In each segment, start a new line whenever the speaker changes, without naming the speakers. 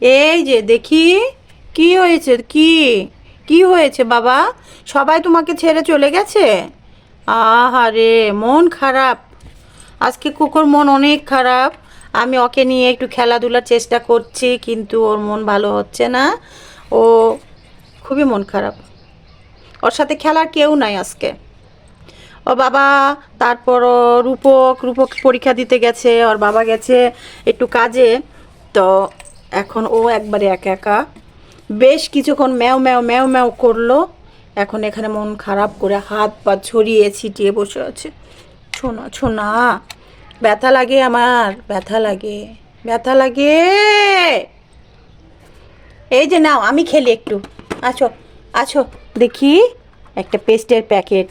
এই যে, দেখি, কি হয়েছে, কি? কি হয়েছে, বাবা? সবাই তোমাকে ছেড়ে চলে গেছে? আহারে, মন খারাপ। আজকে কুকুর মন অনেক খারাপ। আমি ওকে নিয়ে একটু খেলাধুলার চেষ্টা করছি, কিন্তু ওর মন ভালো হচ্ছে না। ও খুবই মন খারাপ। ওর সাথে খেলার কেউ নাই আজকে। ও বাবা, তারপর রূপক রূপক পরীক্ষা দিতে গেছে, ওর বাবা গেছে একটু কাজে। তো এখন ও একবারে একা একা। বেশ কিছুক্ষণ ম্যাও ম্যাও ম্যাও ম্যাও করল। এখন এখানে মন খারাপ করে হাত পা ছড়িয়ে ছিটিয়ে বসে আছে। ছোনা ছোনা ব্যথা লাগে আমার, ব্যথা লাগে ব্যথা লাগে। এই যে নাও, আমি খেলি একটু। আছো আছো, দেখি, একটা পেস্টের প্যাকেট।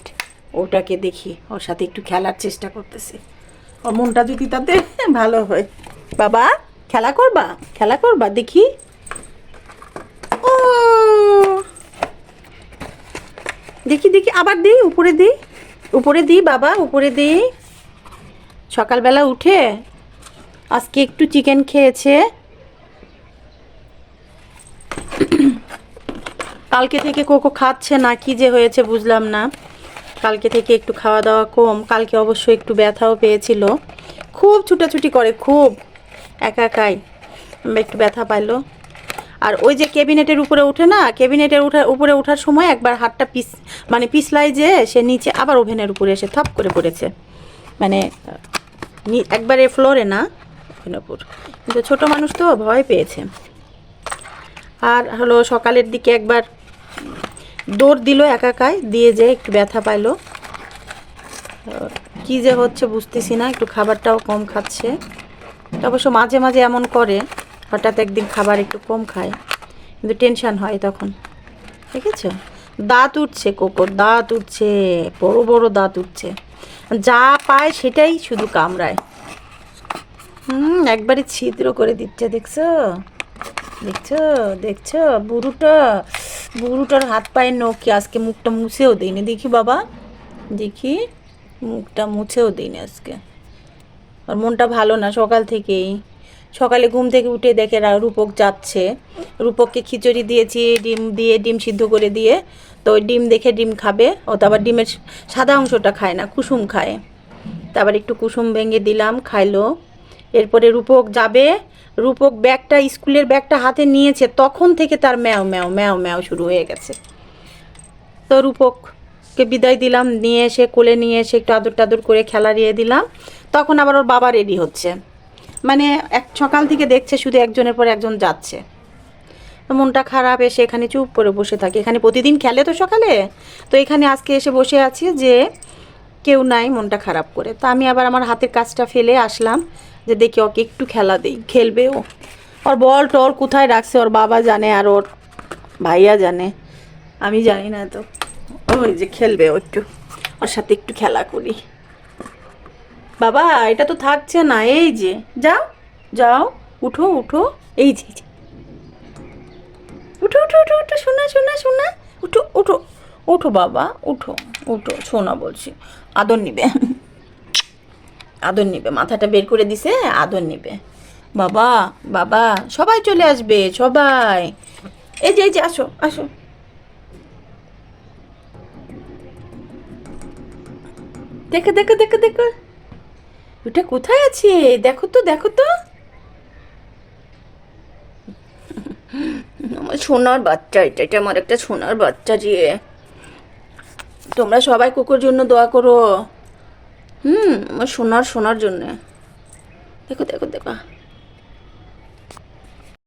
ওটাকে দেখি, ওর সাথে একটু খেলার চেষ্টা করতেছি। ওর মনটা যদি তাতে ভালো হয়। বাবা খেলা করবা? খেলা করবা? দেখি। ও! দেখি দেখি, আবার দিই উপরে দিই উপরে দিই বাবা, উপরে দিই সকালবেলা উঠে আজকে একটু চিকেন খেয়েছে। কালকে থেকে কোকো খাচ্ছে না, কি যে হয়েছে বুঝলাম না। কালকে থেকে একটু খাওয়া দাওয়া কম, কালকে অবশ্য একটু ব্যথাও পেয়েছিল। খুব ছুটাছুটি করে, খুব। একা একাই। একটু ব্যথা পাইলো। আর ওই যে ক্যাবিনেটের উপরে উঠে না, ক্যাবিনেটের উঠা, উপরে ওঠার সময় একবার হাতটা পিস মানে পিছলাই যে, সে নিচে আবার ওভেনের উপরে এসে থপ করে পড়েছে। মানে একবারে ফ্লোরে না ওভেনের উপর কিন্তু ছোটো মানুষ তো ভয় পেয়েছে। আর হলো সকালের দিকে একবার দৌড় দিল একাকায় দিয়ে যে একটু ব্যথা পাইলো। কি যে হচ্ছে বুঝতেছি না, একটু খাবারটাও কম খাচ্ছে। অবশ্য মাঝে মাঝে এমন করে, হঠাৎ একদিন খাবার একটু কম খায়, কিন্তু টেনশান হয় তখন। ঠিক আছে দাঁত উঠছে কোকোর দাঁত উঠছে, বড় বড় দাঁত উঠছে। যা পায় সেটাই শুধু কামড়ায়। হুম, একবারে ছিদ্র করে দিচ্ছে, দেখছ? দেখছ? দেখছ? বুড়োটা, বুড়োটার হাত পায়ের নখে, আজকে মুখটা মুছেও দিইনি দেখি বাবা, দেখি, মুখটা মুছেও দিইনি আজকে। আর মনটা ভালো না সকাল থেকেই। সকালে ঘুম থেকে উঠে দেখে রূপক যাচ্ছে। রূপককে খিচুড়ি দিয়েছি, ডিম দিয়ে ডিম সিদ্ধ করে দিয়ে, তো ওই ডিম দেখে ডিম খাবে। ও তো আবার ডিমের সাদা অংশটা খায় না, কুসুম খায়। তারপর একটু কুসুম ভেঙে দিলাম, খাইলো। এরপরে রূপক যাবে। রূপক ব্যাগটা, স্কুলের ব্যাগটা হাতে নিয়েছে। তখন থেকে তার ম্যাও ম্যাও ম্যাও ম্যাও শুরু হয়ে গেছে। তো রূপককে বিদায় দিলাম, নিয়ে এসে কোলে নিয়ে এসে একটু আদর টাদর করে খেলা দিয়ে দিলাম। তখন আবার ওর বাবা রেডি হচ্ছে। মানে এক সকাল থেকে দেখছে শুধু একজনের পর একজন যাচ্ছে। তো মনটা খারাপ, এসে এখানে চুপ করে বসে থাকে। এখানে প্রতিদিন খেলে তো সকালে? তো এখানে আজকে এসে বসে আছি যে কেউ নাই, মনটা খারাপ করে। তো আমি আবার আমার হাতের কাজটা ফেলে আসলাম যে দেখি ওকে একটু খেলা দেই। খেলবে ও? ওর বল টল কোথায় রাখছে? ওর বাবা জানে আর ওর ভাইয়া জানে। আমি জানি না তো। ওই যে খেলবে ও একটু, ওর সাথে একটু খেলা করি। বাবা, এটা তো থাকছে না, এই যে, যাও যাও, উঠো উঠো, এই যে। উঠো উঠো উঠো উঠো, শোনা শোনা শোনা, উঠো উঠো উঠো বাবা, উঠো উঠো, শোনা বলছি, আদর নিবে। আদর নিবে, মাথাটা বের করে দিছে, আদর নিবে। বাবা বাবা, সবাই চলে আসবে, সবাই। এই যে এই যে, আসো আসো। দেখো দেখো দেখো দেখো। ওটা কোথায় আছে? দেখো তো দেখো তো। আমার সোনার বাচ্চা এটা এটা আমার একটা সোনার বাচ্চা যে। তোমরা সবাই কুকুর জন্য দোয়া করো। হুম, আমার সোনার সোনার জন্যে। দেখো দেখো দেখো।